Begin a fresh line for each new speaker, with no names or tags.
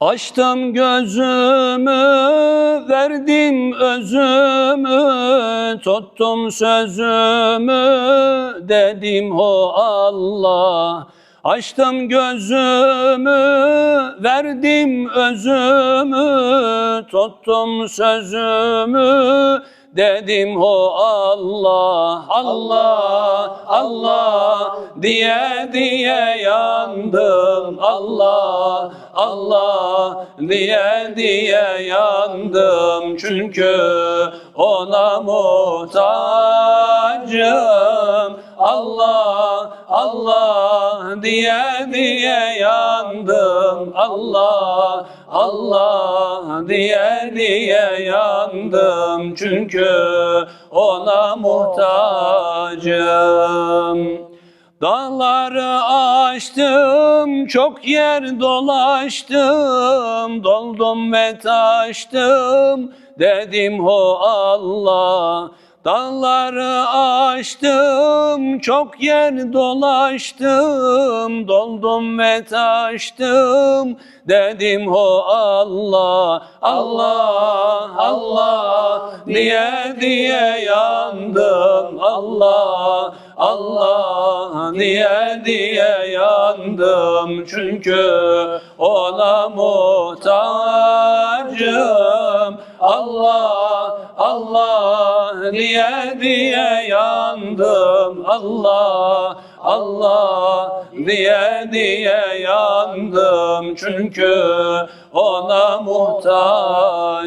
Açtım gözümü, verdim özümü, tuttum sözümü, dedim o Allah. Açtım gözümü, verdim özümü, tuttum sözümü, dedim o Allah, Allah, Allah diye diye yandım, Allah, Allah diye diye yandım çünkü ona muhtacım. Allah Allah diye diye yandım Allah Allah diye diye yandım çünkü ona muhtacım Dağları aştım, çok yer dolaştım, doldum ve taştım, dedim o Allah. Dağları aştım, çok yer dolaştım, doldum ve taştım, dedim o Allah. Allah, Allah diye diye yandım, Allah. Allah diye diye yandım. Çünkü ona muhtacım. Allah Allah diye diye yandım. Allah Allah diye diye yandım. Çünkü ona muhtacım